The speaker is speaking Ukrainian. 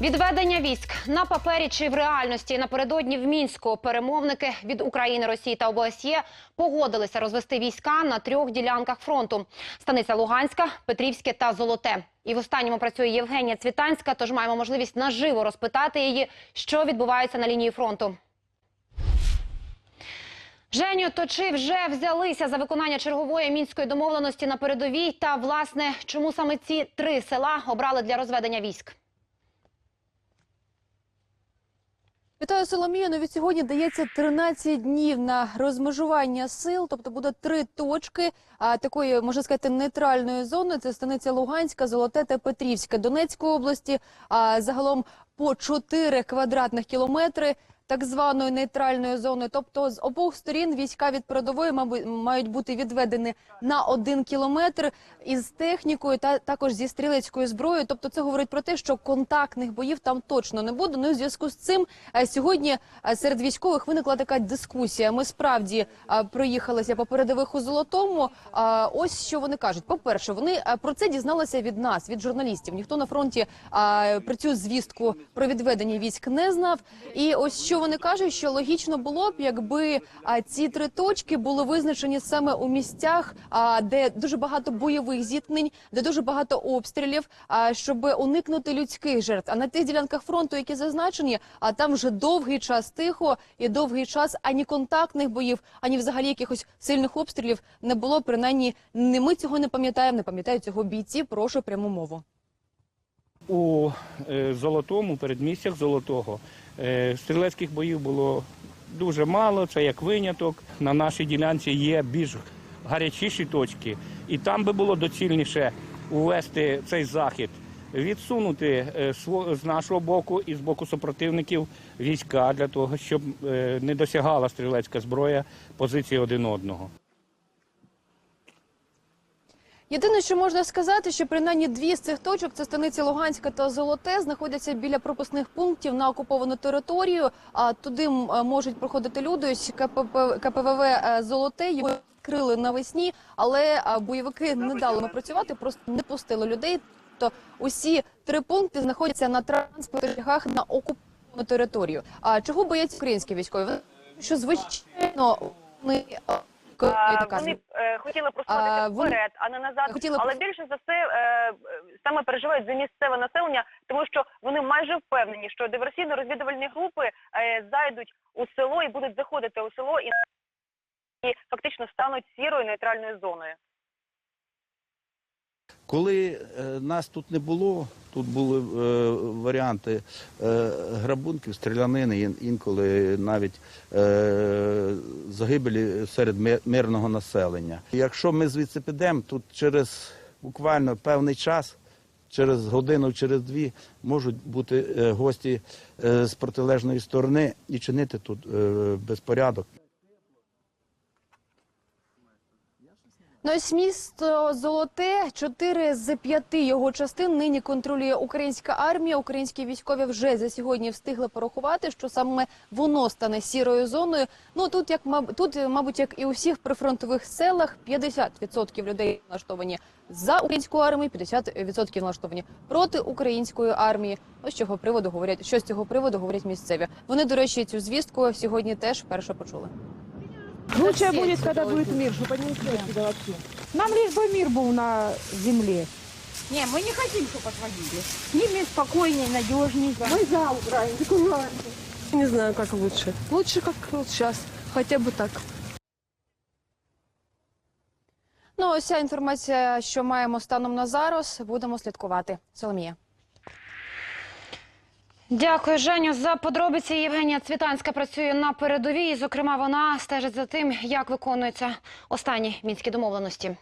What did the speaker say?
Відведення військ на папері чи в реальності напередодні в мінську перемовники від України, Росії та ОБСЄ погодилися розвести війська на трьох ділянках фронту: станиця Луганська, Петрівське та Золоте. І в останньому працює Євгенія Цвітанська. Тож маємо можливість наживо розпитати її, що відбувається на лінії фронту. Женю, то чи вже взялися за виконання чергової мінської домовленості на передовій? Та власне, чому саме ці три села обрали для розведення військ? Вітаю Соломію. Ну від сьогодні дається 13 днів на розмежування сил, тобто буде три точки а, такої, можна сказати, нейтральної зони. Це станиця Луганська, Золоте та Петрівська Донецької області. А загалом по 4 квадратних кілометри. Так званої нейтральної зони, тобто з обох сторін війська від передової мають бути відведені на один кілометр із технікою та також зі стрілецькою зброєю. Тобто, це говорить про те, що контактних боїв там точно не буде. Ну і в зв'язку з цим е, сьогодні е, серед військових виникла така дискусія. Ми справді е, проїхалися по передових у золотому. Ось що вони кажуть: по перше, вони про це дізналися від нас, від журналістів. Ніхто на фронті про цю звістку про відведення військ не знав. І ось що вони кажуть, що логічно було б, якби а, ці три точки були визначені саме у місцях, а, де дуже багато бойових зіткнень, де дуже багато обстрілів, а, щоб уникнути людських жертв. А на тих ділянках фронту, які зазначені, а там вже довгий час тихо і довгий час ані контактних боїв, ані взагалі якихось сильних обстрілів не було. Принаймні, не ми цього не пам'ятаємо, не пам'ятають цього бійці. Прошу пряму мову. У е, Золотому, передмістях Золотого, стрілецьких боїв було дуже мало, це як виняток. На нашій ділянці є більш гарячіші точки, і там би було доцільніше увести цей захід, відсунути е, з нашого боку і з боку супротивників війська для того, щоб е, не досягала стрілецька зброя позиції один одного. Єдине, що можна сказати, що принаймні дві з цих точок це станиці Луганська та Золоте, знаходяться біля пропускних пунктів на окуповану територію. А туди е, можуть проходити люди. Ось КПП, КПВВ е, Золоте його відкрили навесні, але бойовики не дали нам працювати, просто не пустили людей. Тобто усі три пункти знаходяться на транспортних на окуповану територію. А чого бояться українські військові? Що звичайно вони е, А, Вони е, хотіли просуватися вони- вперед, а не назад. Хотіли Але більше за все е, е, саме переживають за місцеве населення, тому що вони майже впевнені, що диверсійно-розвідувальні групи е, зайдуть у село і будуть заходити у село і, і фактично стануть сірою нейтральною зоною. Коли е, нас тут не було, тут були е, варіанти е, грабунків, стрілянини, інколи навіть е, загибелі серед мирного населення. Якщо ми звідси підемо, тут через буквально певний час, через годину, через дві, можуть бути е, гості е, з протилежної сторони і чинити тут е, безпорядок. Ну, ось місто Золоте, чотири з п'яти його частин нині контролює українська армія. Українські військові вже за сьогодні встигли порахувати, що саме воно стане сірою зоною. Ну тут, як тут, е, мабуть, як і у всіх прифронтових селах, 50% людей налаштовані за українську армію, 50% налаштовані проти української армії. Ось з цього приводу говорять, що з цього приводу говорять місцеві. Вони, до речі, цю звістку сьогодні теж вперше почули. Лучше будет, когда будет мир, чтобы они ушли отсюда вообще. Нам лишь бы мир был на земле. Не, мы не хотим, чтобы отводили. С ними спокойнее, надежнее. Мы за украинскую армию. Не знаю, как лучше. Лучше, как вот сейчас. Хотя бы так. Ну, ось ця інформація, що маємо станом на зараз, будемо слідкувати. Соломія. Дякую, Женю. За подробиці Євгенія Цвітанська працює на передовій. Зокрема, вона стежить за тим, як виконуються останні мінські домовленості.